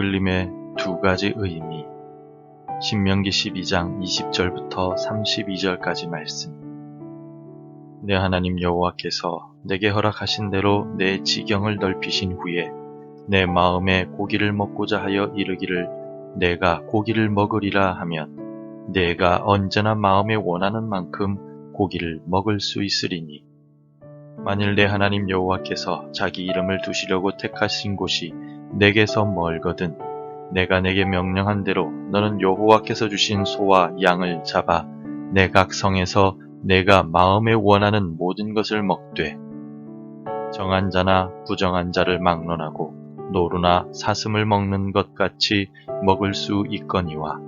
흘림의 두 가지 의미. 신명기 12장 20절부터 32절까지 말씀. 내 하나님 여호와께서 내게 허락하신 대로 내 지경을 넓히신 후에 내 마음에 고기를 먹고자 하여 이르기를 내가 고기를 먹으리라 하면 내가 언제나 마음에 원하는 만큼 고기를 먹을 수 있으리니 만일 내 하나님 여호와께서 자기 이름을 두시려고 택하신 곳이 내게서 멀거든. 내가 내게 명령한 대로 너는 여호와께서 주신 소와 양을 잡아 내 각 성에서 내가 마음에 원하는 모든 것을 먹되. 정한 자나 부정한 자를 막론하고 노루나 사슴을 먹는 것 같이 먹을 수 있거니와.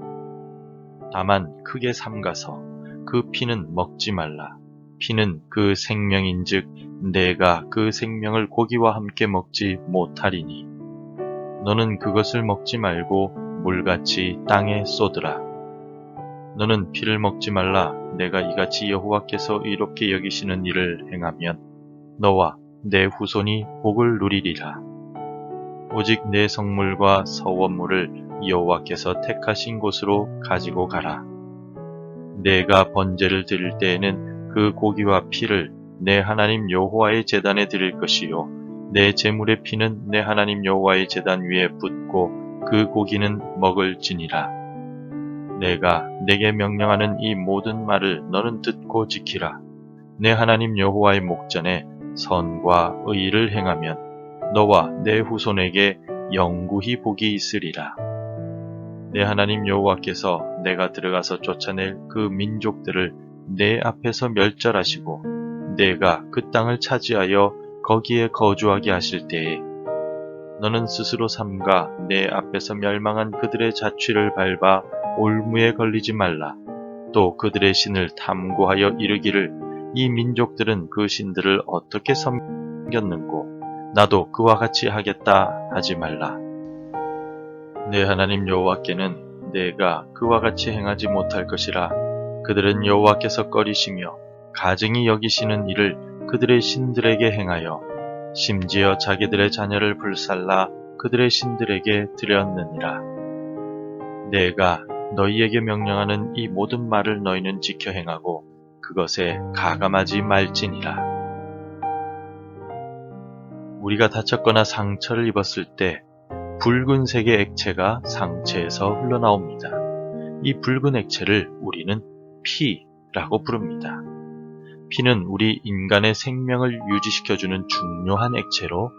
다만 크게 삼가서 그 피는 먹지 말라. 피는 그 생명인즉 내가 그 생명을 고기와 함께 먹지 못하리니 너는 그것을 먹지 말고 물같이 땅에 쏟으라. 너는 피를 먹지 말라. 내가 이같이 여호와께서 이롭게 여기시는 일을 행하면 너와 내 후손이 복을 누리리라. 오직 내 성물과 서원물을 여호와께서 택하신 곳으로 가지고 가라. 내가 번제를 드릴 때에는 그 고기와 피를 내 하나님 여호와의 제단에 드릴 것이요 내 재물의 피는 내 하나님 여호와의 제단 위에 붓고 그 고기는 먹을지니라. 내가 내게 명령하는 이 모든 말을 너는 듣고 지키라. 내 하나님 여호와의 목전에 선과 의를 행하면 너와 내 후손에게 영구히 복이 있으리라. 내 하나님 여호와께서 내가 들어가서 쫓아낼 그 민족들을 내 앞에서 멸절하시고 내가 그 땅을 차지하여 거기에 거주하게 하실 때에 너는 스스로 삼가 내 앞에서 멸망한 그들의 자취를 밟아 올무에 걸리지 말라. 또 그들의 신을 탐구하여 이르기를 이 민족들은 그 신들을 어떻게 섬겼는고 나도 그와 같이 하겠다 하지 말라. 내 하나님 여호와께는 내가 그와 같이 행하지 못할 것이라 그들은 여호와께서 꺼리시며 가증히 여기시는 일을 그들의 신들에게 행하여 심지어 자기들의 자녀를 불살라 그들의 신들에게 드렸느니라. 내가 너희에게 명령하는 이 모든 말을 너희는 지켜 행하고 그것에 가감하지 말지니라. 우리가 다쳤거나 상처를 입었을 때 붉은색의 액체가 상체에서 흘러나옵니다. 이 붉은 액체를 우리는 피라고 부릅니다. 피는 우리 인간의 생명을 유지시켜주는 중요한 액체로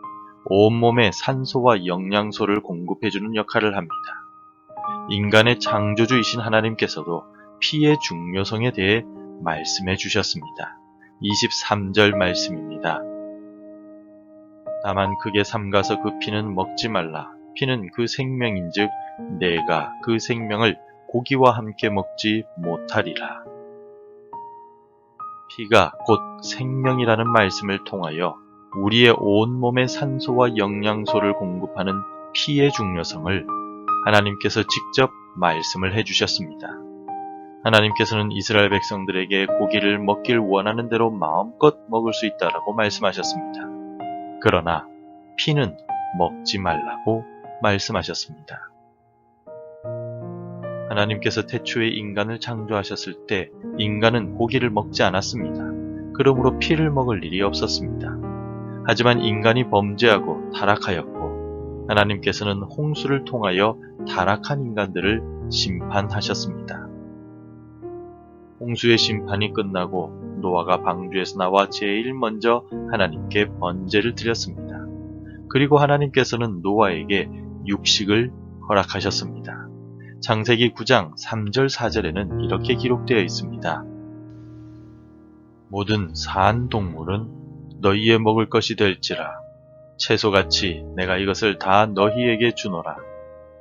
온몸에 산소와 영양소를 공급해주는 역할을 합니다. 인간의 창조주이신 하나님께서도 피의 중요성에 대해 말씀해 주셨습니다. 23절 말씀입니다. 다만 크게 삼가서 그 피는 먹지 말라. 피는 그 생명인즉 내가 그 생명을 고기와 함께 먹지 못하리라. 피가 곧 생명이라는 말씀을 통하여 우리의 온몸에 산소와 영양소를 공급하는 피의 중요성을 하나님께서 직접 말씀을 해주셨습니다. 하나님께서는 이스라엘 백성들에게 고기를 먹길 원하는 대로 마음껏 먹을 수 있다라고 말씀하셨습니다. 그러나 피는 먹지 말라고 말씀하셨습니다. 하나님께서 태초에 인간을 창조하셨을 때 인간은 고기를 먹지 않았습니다. 그러므로 피를 먹을 일이 없었습니다. 하지만 인간이 범죄하고 타락하였고 하나님께서는 홍수를 통하여 타락한 인간들을 심판하셨습니다. 홍수의 심판이 끝나고 노아가 방주에서 나와 제일 먼저 하나님께 번제를 드렸습니다. 그리고 하나님께서는 노아에게 육식을 허락하셨습니다. 창세기 9장 3절 4절에는 이렇게 기록되어 있습니다. 모든 사한 동물은 너희의 먹을 것이 될지라 채소같이 내가 이것을 다 너희에게 주노라.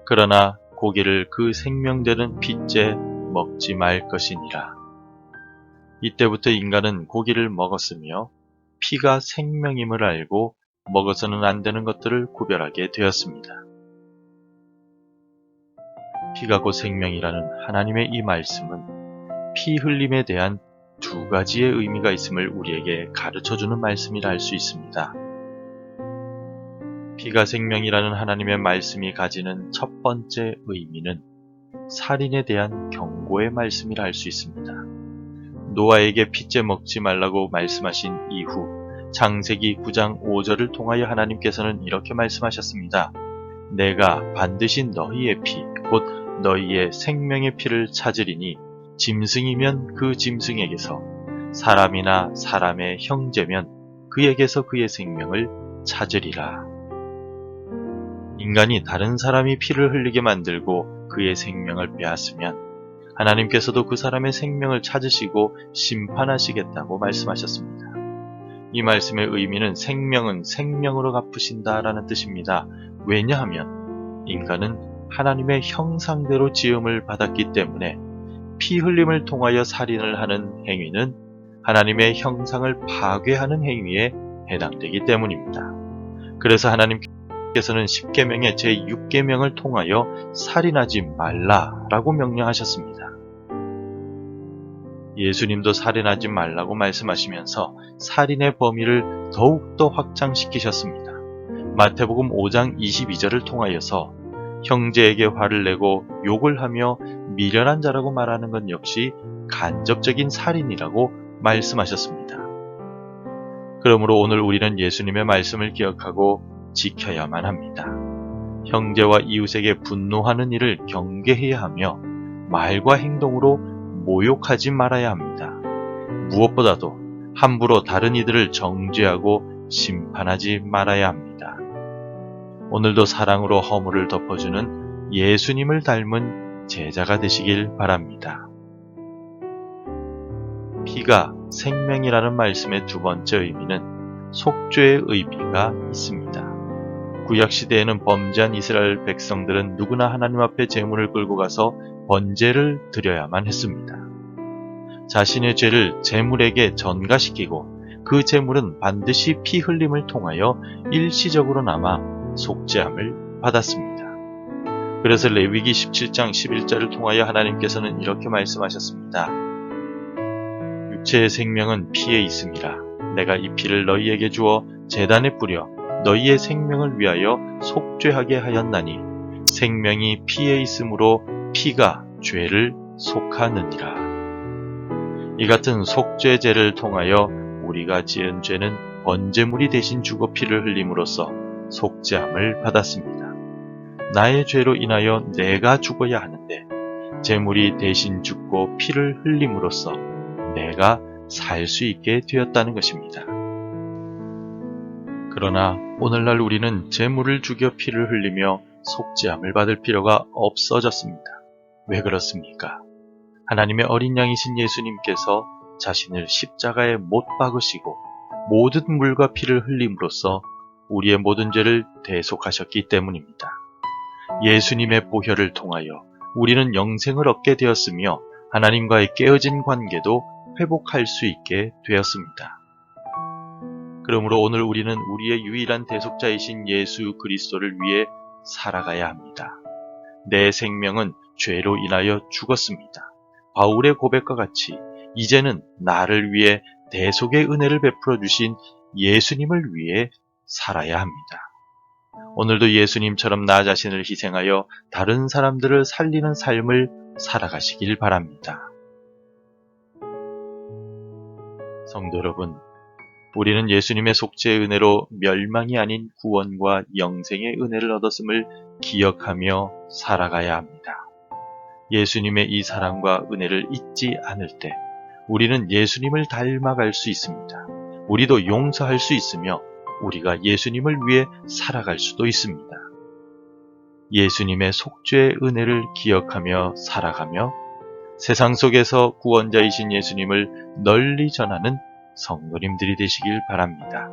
그러나 고기를 그 생명되는 핏째 먹지 말 것이니라. 이때부터 인간은 고기를 먹었으며 피가 생명임을 알고 먹어서는 안 되는 것들을 구별하게 되었습니다. 피가 곧 생명이라는 하나님의 이 말씀은 피 흘림에 대한 두 가지의 의미가 있음을 우리에게 가르쳐 주는 말씀이라 할 수 있습니다. 피가 생명이라는 하나님의 말씀이 가지는 첫 번째 의미는 살인에 대한 경고의 말씀이라 할 수 있습니다. 노아에게 피째 먹지 말라고 말씀하신 이후 창세기 9장 5절을 통하여 하나님께서는 이렇게 말씀하셨습니다. 내가 반드시 너희의 피, 곧 너희의 생명의 피를 찾으리니 짐승이면 그 짐승에게서 사람이나 사람의 형제면 그에게서 그의 생명을 찾으리라. 인간이 다른 사람이 피를 흘리게 만들고 그의 생명을 빼앗으면 하나님께서도 그 사람의 생명을 찾으시고 심판하시겠다고 말씀하셨습니다. 이 말씀의 의미는 생명은 생명으로 갚으신다라는 뜻입니다. 왜냐하면 인간은 하나님의 형상대로 지음을 받았기 때문에 피 흘림을 통하여 살인을 하는 행위는 하나님의 형상을 파괴하는 행위에 해당되기 때문입니다. 그래서 하나님께서는 10계명의 제6계명을 통하여 살인하지 말라라고 명령하셨습니다. 예수님도 살인하지 말라고 말씀하시면서 살인의 범위를 더욱더 확장시키셨습니다. 마태복음 5장 22절을 통하여서 형제에게 화를 내고 욕을 하며 미련한 자라고 말하는 것 역시 간접적인 살인이라고 말씀하셨습니다. 그러므로 오늘 우리는 예수님의 말씀을 기억하고 지켜야만 합니다. 형제와 이웃에게 분노하는 일을 경계해야 하며 말과 행동으로 모욕하지 말아야 합니다. 무엇보다도 함부로 다른 이들을 정죄하고 심판하지 말아야 합니다. 오늘도 사랑으로 허물을 덮어주는 예수님을 닮은 제자가 되시길 바랍니다. 피가 생명이라는 말씀의 두 번째 의미는 속죄의 의미가 있습니다. 구약시대에는 범죄한 이스라엘 백성들은 누구나 하나님 앞에 제물을 끌고 가서 번제를 드려야만 했습니다. 자신의 죄를 제물에게 전가시키고 그 제물은 반드시 피 흘림을 통하여 일시적으로나마 속죄함을 받았습니다. 그래서 레위기 17장 11절을 통하여 하나님께서는 이렇게 말씀하셨습니다. 육체의 생명은 피에 있음이라 내가 이 피를 너희에게 주어 재단에 뿌려 너희의 생명을 위하여 속죄하게 하였나니 생명이 피에 있으므로 피가 죄를 속하느니라. 이 같은 속죄제를 통하여 우리가 지은 죄는 번제물이 대신 죽어 피를 흘림으로써 속죄함을 받았습니다. 나의 죄로 인하여 내가 죽어야 하는데 제물이 대신 죽고 피를 흘림으로써 내가 살 수 있게 되었다는 것입니다. 그러나 오늘날 우리는 제물을 죽여 피를 흘리며 속죄함을 받을 필요가 없어졌습니다. 왜 그렇습니까? 하나님의 어린 양이신 예수님께서 자신을 십자가에 못 박으시고 모든 물과 피를 흘림으로써 우리의 모든 죄를 대속하셨기 때문입니다. 예수님의 보혈을 통하여 우리는 영생을 얻게 되었으며 하나님과의 깨어진 관계도 회복할 수 있게 되었습니다. 그러므로 오늘 우리는 우리의 유일한 대속자이신 예수 그리스도를 위해 살아가야 합니다. 내 생명은 죄로 인하여 죽었습니다. 바울의 고백과 같이 이제는 나를 위해 대속의 은혜를 베풀어 주신 예수님을 위해 살아야 합니다. 오늘도 예수님처럼 나 자신을 희생하여 다른 사람들을 살리는 삶을 살아가시길 바랍니다. 성도 여러분, 우리는 예수님의 속죄의 은혜로 멸망이 아닌 구원과 영생의 은혜를 얻었음을 기억하며 살아가야 합니다. 예수님의 이 사랑과 은혜를 잊지 않을 때 우리는 예수님을 닮아갈 수 있습니다. 우리도 용서할 수 있으며 우리가 예수님을 위해 살아갈 수도 있습니다. 예수님의 속죄의 은혜를 기억하며 살아가며 세상 속에서 구원자이신 예수님을 널리 전하는 성도님들이 되시길 바랍니다.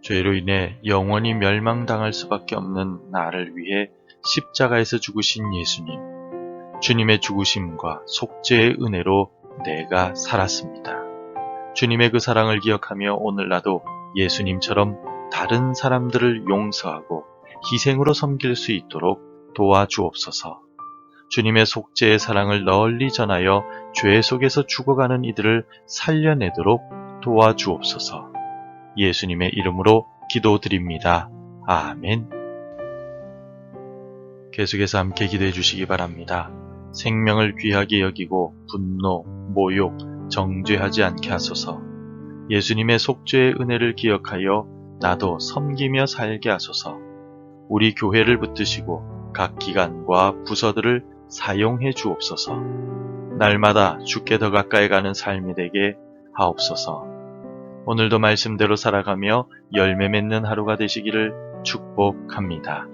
죄로 인해 영원히 멸망당할 수밖에 없는 나를 위해 십자가에서 죽으신 예수님, 주님의 죽으심과 속죄의 은혜로 내가 살았습니다. 주님의 그 사랑을 기억하며 오늘 나도 예수님처럼 다른 사람들을 용서하고 희생으로 섬길 수 있도록 도와주옵소서. 주님의 속죄의 사랑을 널리 전하여 죄 속에서 죽어가는 이들을 살려내도록 도와주옵소서. 예수님의 이름으로 기도드립니다. 아멘. 계속해서 함께 기도해 주시기 바랍니다. 생명을 귀하게 여기고 분노, 모욕, 정죄하지 않게 하소서. 예수님의 속죄의 은혜를 기억하여 나도 섬기며 살게 하소서. 우리 교회를 붙드시고 각 기관과 부서들을 사용해 주옵소서. 날마다 주께 더 가까이 가는 삶이 되게 하옵소서. 오늘도 말씀대로 살아가며 열매 맺는 하루가 되시기를 축복합니다.